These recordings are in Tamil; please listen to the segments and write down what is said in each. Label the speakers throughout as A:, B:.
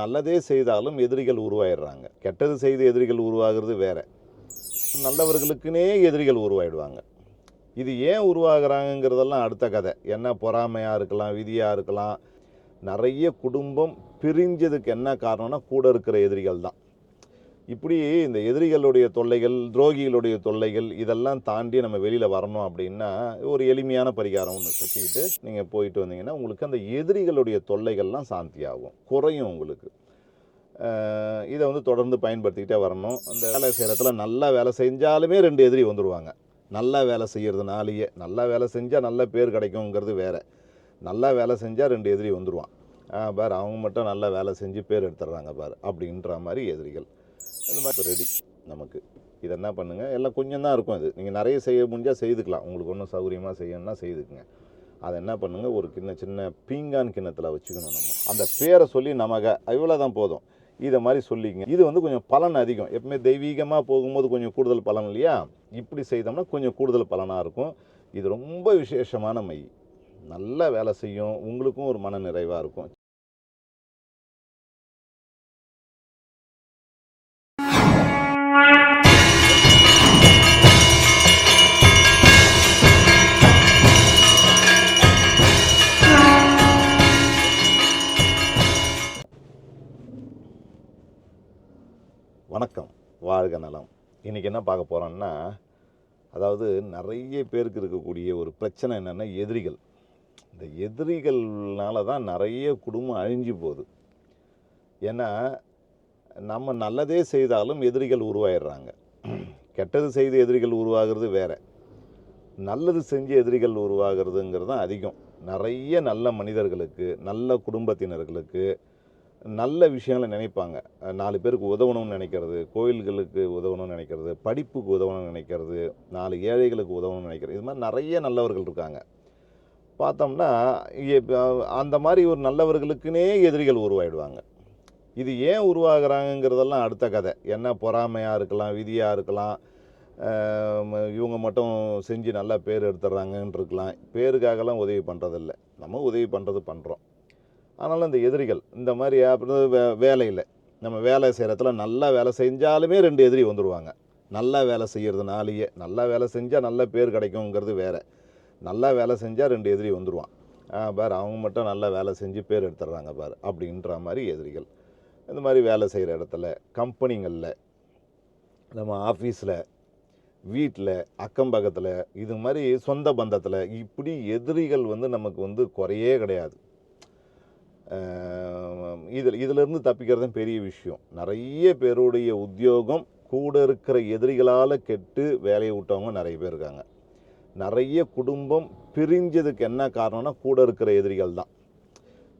A: நல்லதே செய்தாலும் எதிரிகள் உருவாயிடுறாங்க. கெட்டது செய்து எதிரிகள் உருவாகிறது வேற. நல்லவர்களுக்குனே எதிரிகள் உருவாயிடுவாங்க. இது ஏன் உருவாகிறாங்கங்கிறதெல்லாம் அடுத்த கதை. என்ன பொறாமையாக இருக்கலாம் விதியாக இருக்கலாம். நிறைய குடும்பம் பிரிஞ்சதுக்கு என்ன காரணம்னா கூட இருக்கிற எதிரிகள் தான் இப்படி இந்த எதிரிகளுடைய தொல்லைகள் துரோகிகளுடைய தொல்லைகள் இதெல்லாம் தாண்டி நம்ம வெளியில் வரணும் அப்படின்னா ஒரு எளிமையான பரிகாரம் ஒன்று செஞ்சுக்கிட்டு நீங்கள் போயிட்டு வந்தீங்கன்னா உங்களுக்கு அந்த எதிரிகளுடைய தொல்லைகள்லாம் சாந்தியாகும் குறையும் உங்களுக்கு. இதை வந்து தொடர்ந்து பயன்படுத்திக்கிட்டே வரணும். அந்த வேலை செய்கிற இடத்துல நல்லா வேலை செஞ்சாலுமே ரெண்டு எதிரி வந்துடுவாங்க நல்லா வேலை செய்கிறதுனாலேயே நல்லா வேலை செஞ்சால் நல்ல பேர் கிடைக்குங்கிறது வேறு. நல்லா வேலை செஞ்சால் ரெண்டு எதிரி வந்துடுவான் பார் அவங்க மட்டும் நல்லா வேலை செஞ்சு பேர் எடுத்துடுறாங்க பார் அப்படின்ற மாதிரி எதிரிகள். அந்த மாதிரி ரெடி நமக்கு. இதை என்ன பண்ணுங்கள் எல்லாம் கொஞ்சம் தான் இருக்கும் இது. நீங்கள் நிறைய செய்ய முடிஞ்சால் செய்துக்கலாம். உங்களுக்கு ஒன்றும் சௌகரியமாக செய்யணும்னா செய்துக்குங்க. அதை என்ன பண்ணுங்கள் ஒரு கிண்ண சின்ன பீங்கான் கிண்ணத்தில் வச்சுக்கணும் நம்ம. அந்த பேரை சொல்லி நமக்கு இவ்வளோ தான் போதும். இதை மாதிரி சொல்லிங்க இது வந்து கொஞ்சம் பலன் அதிகம். எப்பவுமே தெய்வீகமாக போகும்போது கொஞ்சம் கூடுதல் பலன் இல்லையா? இப்படி செய்தோம்னா கொஞ்சம் கூடுதல் பலனாக இருக்கும். இது ரொம்ப விசேஷமான மை. நல்லா வேலை செய்யும். உங்களுக்கும் ஒரு மன நிறைவாக இருக்கும். வணக்கம் வாழ்க நலம். இன்றைக்கி என்ன பார்க்க போகிறோம்னா அதாவது நிறைய பேருக்கு இருக்கக்கூடிய ஒரு பிரச்சனை என்னென்னா எதிரிகள். இந்த எதிரிகள்னால தான் நிறைய குடும்பம் அழிஞ்சு போகுது. ஏன்னா நம்ம நல்லதே செய்தாலும் எதிரிகள் உருவாயிடுறாங்க. கெட்டது செய்து எதிரிகள் உருவாகிறது வேறு. நல்லது செஞ்சு எதிரிகள் உருவாகிறதுங்கிறது தான் அதிகம். நிறைய நல்ல மனிதர்களுக்கு நல்ல குடும்பத்தினர்களுக்கு நல்ல விஷயங்களை நினைப்பாங்க. நாலு பேருக்கு உதவணும்னு நினைக்கிறது கோயில்களுக்கு உதவணும்னு நினைக்கிறது படிப்புக்கு உதவணும்னு நினைக்கிறது நாலு ஏழைகளுக்கு உதவணும்னு நினைக்கிறது இது மாதிரி நிறைய நல்லவர்கள் இருக்காங்க. பார்த்தோம்னா அந்த மாதிரி ஒரு நல்லவர்களுக்குனே எதிரிகள் உருவாயிடுவாங்க. இது ஏன் உருவாகிறாங்கங்கிறதெல்லாம் அடுத்த கதை. என்ன பொறாமையாக இருக்கலாம் விதியாக இருக்கலாம் இவங்க மட்டும் செஞ்சு நல்லா பேர் எடுத்துடுறாங்கன்னு இருக்கலாம் பேருக்காகலாம் உதவி பண்ணுறதில்ல நம்ம உதவி பண்ணுறது பண்ணுறோம் ஆனாலும் இந்த எதிரிகள் இந்த மாதிரி அப்புறம் வே வேலையில் நம்ம வேலை செய்கிற இடத்துல நல்லா வேலை செஞ்சாலுமே ரெண்டு எதிரி வந்துடுவாங்க நல்லா வேலை செய்கிறதுனாலேயே நல்லா வேலை செஞ்சால் நல்ல பேர் கிடைக்குங்கிறது வேறு. நல்லா வேலை செஞ்சால் ரெண்டு எதிரி வந்துடுவான் பார் அவங்க மட்டும் நல்லா வேலை செஞ்சு பேர் எடுத்துடுறாங்க பார் அப்படின்ற மாதிரி எதிரிகள். இந்த மாதிரி வேலை செய்கிற இடத்துல கம்பெனிங்களில் நம்ம ஆஃபீஸில் வீட்டில் அக்கம் பக்கத்தில் இது மாதிரி சொந்த பந்தத்தில் இப்படி எதிரிகள் வந்து நமக்கு வந்து குறையே கிடையாது. இதில் இதிலிருந்து தப்பிக்கிறது தான் பெரிய விஷயம். நிறைய பேருடைய உத்தியோகம் கூட இருக்கிற எதிரிகளால் கெட்டு வேலையை விட்டவங்க நிறைய பேர் இருக்காங்க. நிறைய குடும்பம் பிரிஞ்சதுக்கு என்ன காரணம்னா கூட இருக்கிற எதிரிகள் தான்.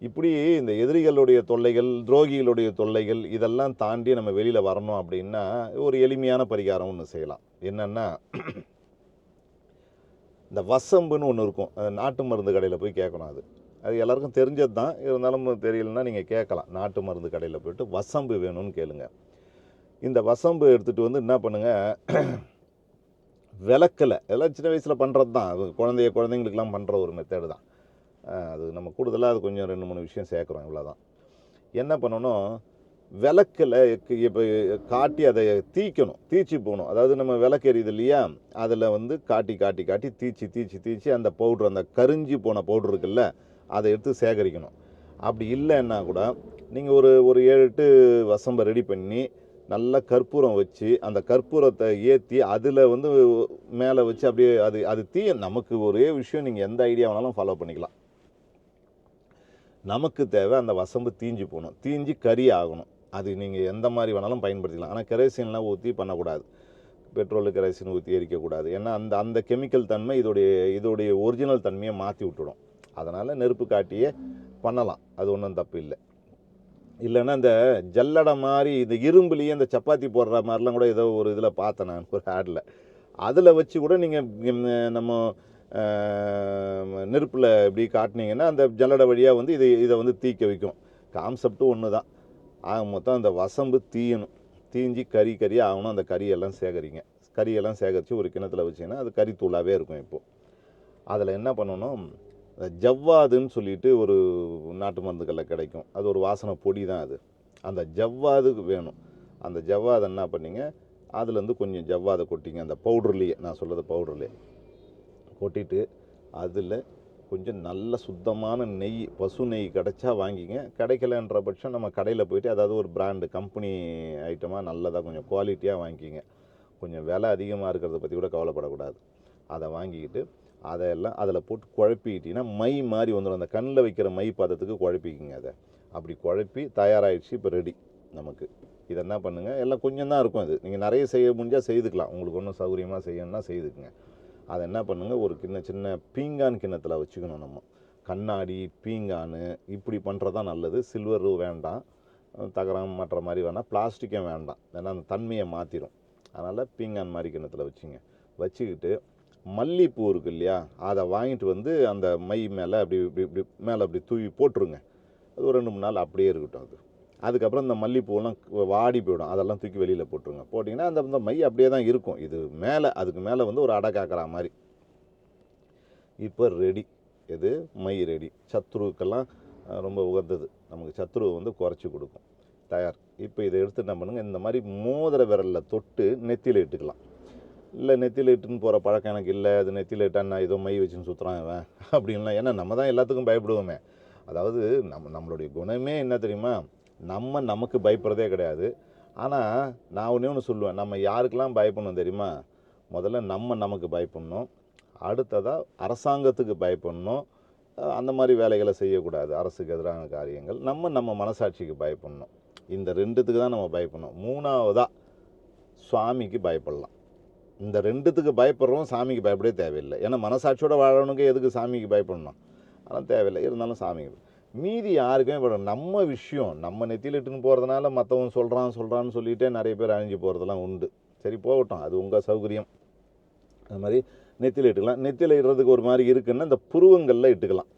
A: இப்படி இந்த எதிரிகளுடைய தொல்லைகள் துரோகிகளுடைய தொல்லைகள் இதெல்லாம் தாண்டி நம்ம வெளியில் வரணும் அப்படின்னா ஒரு எளிமையான பரிகாரம் ஒன்று செய்யலாம். என்னென்னா இந்த வசம்புன்னு ஒன்று இருக்கும். அது நாட்டு மருந்து கடையில் போய் கேட்கணும் அது. அது எல்லாருக்கும் தெரிஞ்சது தான் இருந்தாலும் தெரியலன்னா நீங்கள் கேட்கலாம். நாட்டு மருந்து கடையில் போய்ட்டு வசம்பு வேணும்னு கேளுங்க. இந்த வசம்பு எடுத்துகிட்டு வந்து என்ன பண்ணுங்கள் விளக்கில். எல்லாம் சின்ன வயசில் பண்ணுறது தான் அது குழந்தைய குழந்தைங்களுக்கெல்லாம் பண்ணுற ஒரு மெத்தேடு தான். அது நம்ம கூடுதலாக அது கொஞ்சம் ரெண்டு மூணு விஷயம் சேர்க்குறோம். இவ்வளோதான் என்ன பண்ணணும்? விளக்கில் இப்போ காட்டி அதை தீக்கணும். தீச்சி போகணும். அதாவது நம்ம விளக்கு எரியுது இல்லையா? அதில் வந்து காட்டி காட்டி காட்டி தீச்சி தீச்சி தீச்சி அந்த பவுட்ரு அந்த கரிஞ்சி போன பவுட்ரு இருக்குல்ல? அதை எடுத்து சேகரிக்கணும். அப்படி இல்லைன்னா கூட நீங்கள் ஒரு ஒரு ஏழு எட்டு வசம்பை ரெடி பண்ணி நல்லா கற்பூரம் வச்சு அந்த கற்பூரத்தை ஏற்றி அதில் வந்து மேலே வச்சு அப்படியே அது அது தீய நமக்கு ஒரே விஷயம் நீங்கள் எந்த ஐடியா வேணாலும் ஃபாலோ பண்ணிக்கலாம். நமக்கு தேவை அந்த வசம்பு தீஞ்சு போகணும். தீஞ்சு கறி ஆகணும். அது நீங்கள் எந்த மாதிரி வேணாலும் பயன்படுத்திக்கலாம். ஆனால் கெரோசின்லாம் ஊற்றி பண்ணக்கூடாது. பெட்ரோலு கெரோசின் ஊற்றி எரிக்கக்கூடாது. ஏன்னா அந்த அந்த கெமிக்கல் தன்மை இதோடைய இதோடைய ஒரிஜினல் தன்மையை மாற்றி விட்டுடும். அதனால் நெருப்பு காட்டியே பண்ணலாம். அது ஒன்றும் தப்பு இல்லை. இல்லைன்னா இந்த ஜல்லடை மாதிரி இந்த இரும்புலேயே இந்த சப்பாத்தி போடுற மாதிரிலாம் கூட ஏதோ ஒரு இதில் பார்த்தேன் நான் ஒரு ஆடில். அதில் வச்சு கூட நீங்கள் நம்ம நெருப்பில் இப்படி காட்டினீங்கன்னா அந்த ஜல்லடை வழியாக வந்து இதை இதை வந்து தீக்க வைக்கும். கான்செப்டும் ஒன்று தான் ஆக மொத்தம் அந்த வசம்பு தீயணும். தீஞ்சி கறி கறி ஆகணும். அந்த கறியெல்லாம் சேகரிங்க. கறியெல்லாம் சேகரித்து ஒரு கிணத்துல வச்சிங்கன்னா அது கறி தூளாகவே இருக்கும் இப்போது அதில் என்ன பண்ணணும்? ஜவ்வாதுன்னு சொல்லிட்டு ஒரு நாட்டு மருந்துகளில் கிடைக்கும். அது ஒரு வாசனை பொடி தான் அது. அந்த ஜவ்வாதுக்கு வேணும். அந்த ஜவ்வாதை என்ன பண்ணிங்க? அதுலேருந்து கொஞ்சம் ஜவ்வாதை கொட்டிங்க. அந்த பவுடர்லேயே நான் சொல்கிறது பவுடர்லேயே. கொட்டிட்டு அதில் கொஞ்சம் நல்ல சுத்தமான நெய் பசு நெய் கிடைச்சா வாங்கிங்க. கிடைக்கலன்ற பட்சம் நம்ம கடையில் போயிட்டு அதாவது ஒரு பிராண்டு கம்பெனி ஐட்டமாக நல்லதாக கொஞ்சம் குவாலிட்டியாக வாங்கிக்கிங்க கொஞ்சம் விலை அதிகமாக இருக்கிறத பற்றி கூட கவலைப்படக்கூடாது. அதை வாங்கிக்கிட்டு அதையெல்லாம் அதில் போட்டு குழப்பிக்கிட்டீங்கன்னா மை மாதிரி வந்துடும் அந்த கண்ணில் வைக்கிற மை பதத்துக்கு குழப்பிக்கிங்க அதை. அப்படி குழப்பி தயாராகிடுச்சு இப்போ ரெடி நமக்கு. இதை என்ன பண்ணுங்கள் எல்லாம் கொஞ்சம் தான் இருக்கும் அது. நீங்கள் நிறைய செய்ய முடிஞ்சால் செய்துக்கலாம். உங்களுக்கு ஒன்றும் சௌகரியமாக செய்யணும்னா செய்துக்குங்க. அதை என்ன பண்ணுங்கள் ஒரு கிண்ண சின்ன பீங்கான் கிண்ணத்தில் வச்சுக்கணும் நம்ம. கண்ணாடி பீங்கான் இப்படி பண்ணுறது தான் நல்லது. சில்வரு வேண்டாம். தகரம் மற்ற மாதிரி வேணால் பிளாஸ்டிக்கும் வேண்டாம். ஏன்னா அந்த தன்மையை மாற்றிடும் அதனால் பீங்கான் மாதிரி கிண்ணத்தில் வச்சுங்க. வச்சுக்கிட்டு மல்லிப்பூ இருக்கு இல்லையா அதை வாங்கிட்டு வந்து அந்த மை மேலே அப்படி இப்படி இப்படி மேலே அப்படி தூவி போட்டுருங்க. அது ஒரு ரெண்டு மூணு நாள் அப்படியே இருக்கட்டும் அது. அதுக்கப்புறம் இந்த மல்லிப்பூலாம் வாடி போயிடும். அதெல்லாம் தூக்கி வெளியில் போட்டுருங்க. போட்டிங்கன்னா அந்த மை அப்படியே தான் இருக்கும். இது மேலே அதுக்கு மேலே வந்து ஒரு அடை காக்கிற மாதிரி. இப்போ ரெடி இது மை ரெடி சத்ருவுக்கெல்லாம் ரொம்ப உகந்தது. நமக்கு சத்ருவை வந்து குறைச்சி கொடுக்கும். தயார். இப்போ இதை எடுத்து என்ன பண்ணுங்கள் இந்த மாதிரி மோதிர விரலில் தொட்டு நெத்தியில் இட்டுக்கலாம். இல்லை நெத்தியில் இட்டுன்னு போகிற பழக்கம் எனக்கு இல்லை அது நெத்தியில் இட்டா நான் ஏதோ மை வச்சுன்னு சுற்றுறான் இவன் அப்படின்லாம். ஏன்னா நம்ம தான் எல்லாத்துக்கும் பயப்படுவோமே. அதாவது நம்ம நம்மளுடைய குணமே என்ன தெரியுமா? நம்ம நமக்கு பயப்படுறதே கிடையாது. ஆனால் நான் ஒன்றே ஒன்று சொல்லுவேன். நம்ம யாருக்கெல்லாம் பயப்படணும் தெரியுமா? முதல்ல நம்ம நமக்கு பயப்படணும். அடுத்ததாக அரசாங்கத்துக்கு பயப்படணும். அந்த மாதிரி வேலைகளை செய்யக்கூடாது. அரசுக்கு எதிரான காரியங்கள். நம்ம நம்ம மனசாட்சிக்கு பயப்படணும். இந்த ரெண்டுத்துக்கு தான் நம்ம பயப்படணும். மூணாவதாக சுவாமிக்கு பயப்படலாம். இந்த ரெண்டுத்துக்கு பயப்படுறோம் சாமிக்கு பயப்படவே தேவையில்லை. ஏன்னா மனசாட்சியோட வாழணுங்க எதுக்கு சாமிக்கு பயப்படணும்? அதெல்லாம் தேவையில்லை. இருந்தாலும் சாமிக்கு மீதி யாருக்குமே இப்போ நம்ம விஷயம் நம்ம நெத்தியில் இட்டுன்னு போகிறதுனால மற்றவன் சொல்கிறான் சொல்கிறான்னு சொல்லிகிட்டே நிறைய பேர் அழிஞ்சு போகிறதெல்லாம் உண்டு. சரி போகட்டும். அது உங்கள் சௌகரியம். அது மாதிரி நெத்தியில் இட்டுக்கலாம். நெத்தியில் இடுறதுக்கு ஒரு மாதிரி இருக்குன்னா இந்த புருவங்களில் இட்டுக்கலாம்.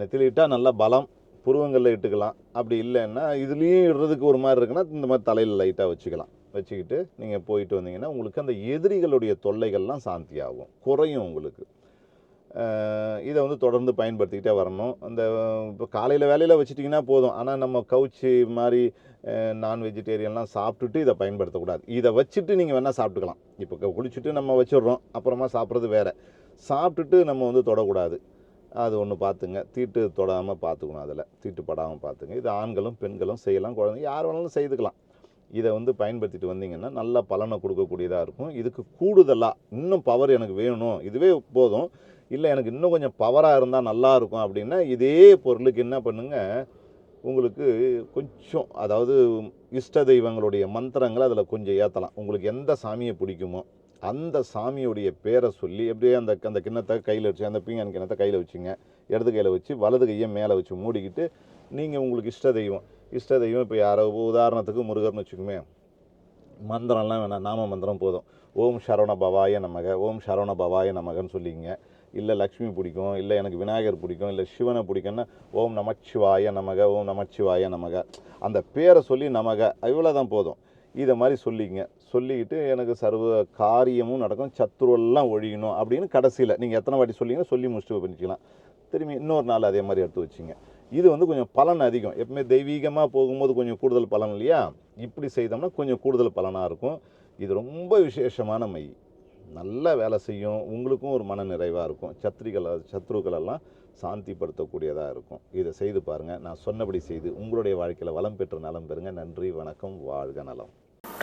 A: நெத்தியில் இட்டால் நல்லா பலம் புருவங்களில் இட்டுக்கலாம். அப்படி இல்லைன்னா இதுலேயும் இடுறதுக்கு ஒரு மாதிரி இருக்குன்னா இந்த மாதிரி தலையில் லைட்டாக வச்சுக்கலாம். வச்சுக்கிட்டு நீங்கள் போயிட்டு வந்தீங்கன்னா உங்களுக்கு அந்த எதிரிகளுடைய தொல்லைகள்லாம் சாந்தி ஆகும் குறையும் உங்களுக்கு. இதை வந்து தொடர்ந்து பயன்படுத்திக்கிட்டே வரணும். அந்த இப்போ காலையில் வேலையில் வச்சுட்டிங்கன்னா போதும். ஆனால் நம்ம கவுச்சி மாதிரி நான் வெஜிடேரியன்லாம் சாப்பிட்டுட்டு இதை பயன்படுத்தக்கூடாது. இதை வச்சுட்டு நீங்கள் வேணால் சாப்பிட்டுக்கலாம். இப்போ குளிச்சுட்டு நம்ம வச்சிடுறோம். அப்புறமா சாப்பிட்றது வேறு. சாப்பிட்டுட்டு நம்ம வந்து தொடக்கூடாது. அது ஒன்று பார்த்துங்க. தீட்டு தொடாமல் பார்த்துக்கணும் அதில். தீட்டு படாமல் பார்த்துங்க. இது ஆண்களும் பெண்களும் செய்யலாம். குழந்தைங்க யார் வேணாலும் செய்துக்கலாம். இதை வந்து பயன்படுத்திட்டு வந்தீங்கன்னா நல்ல பலனை கொடுக்கக்கூடியதாக இருக்கும். இதுக்கு கூடுதலாக இன்னும் பவர் எனக்கு வேணும். இதுவே போதும். இல்லை எனக்கு இன்னும் கொஞ்சம் பவராக இருந்தால் நல்லாயிருக்கும் அப்படின்னா இதே பொருளுக்கு என்ன பண்ணுங்கள் உங்களுக்கு கொஞ்சம் அதாவது இஷ்ட தெய்வங்களுடைய மந்திரங்களை அதில் கொஞ்சம் ஏற்றலாம் உங்களுக்கு எந்த சாமியை பிடிக்குமோ அந்த சாமியுடைய பேரை சொல்லி எப்படியே அந்த அந்த கிண்ணத்தை கையில் வச்சு அந்த பீங்கான் கிண்ணத்தை கையில் வச்சுங்க. இடது கையில் வச்சு வலது கையை மேலே வச்சு மூடிக்கிட்டு நீங்கள் உங்களுக்கு இஷ்ட தெய்வம். இஷ்ட தெய்வம் இப்போ யாரோ உதாரணத்துக்கு முருகர்னு வச்சுக்குமே மந்திரம்லாம் வேணாம் நாம மந்திரம் போதும். ஓம் சரவண பவாய நமக ஓம் சரவண பவாய நமகன்னு சொல்லிங்க இல்லை லக்ஷ்மி பிடிக்கும் இல்லை எனக்கு விநாயகர் பிடிக்கும் இல்லை சிவனை பிடிக்கும்னா ஓம் நமச்சிவாய நமக ஓம் நமச்சிவாய நமக. அந்த பேரை சொல்லி நமக இவ்வளோ தான் போதும். இதை மாதிரி சொல்லிங்க சொல்லிக்கிட்டு எனக்கு சர்வ காரியமும் நடக்கும் சத்துருவெல்லாம் ஒழியணும் அப்படின்னு கடைசியில் நீங்கள் எத்தனை வாட்டி சொல்லிங்கன்னா சொல்லி முடிச்சுட்டு பண்ணிக்கலாம். திரும்பி இன்னொரு நாள் அதே மாதிரி எடுத்து வச்சிங்க இது வந்து கொஞ்சம் பலன் அதிகம். எப்பவுமே தெய்வீகமாக போகும்போது கொஞ்சம் கூடுதல் பலன் இல்லையா? இப்படி செய்தோம்னா கொஞ்சம் கூடுதல் பலனாக இருக்கும். இது ரொம்ப விசேஷமான மை. நல்லா வேலை செய்யும். உங்களுக்கும் ஒரு மன நிறைவாக இருக்கும். சத்திரிகளை சத்ருக்கள் எல்லாம் சாந்திப்படுத்தக்கூடியதாக இருக்கும். இதை செய்து பாருங்கள் நான் சொன்னபடி செய்து உங்களுடைய வாழ்க்கையில் வளம் பெற்று நலம் பெறுங்க. நன்றி வணக்கம் வாழ்க நலம்.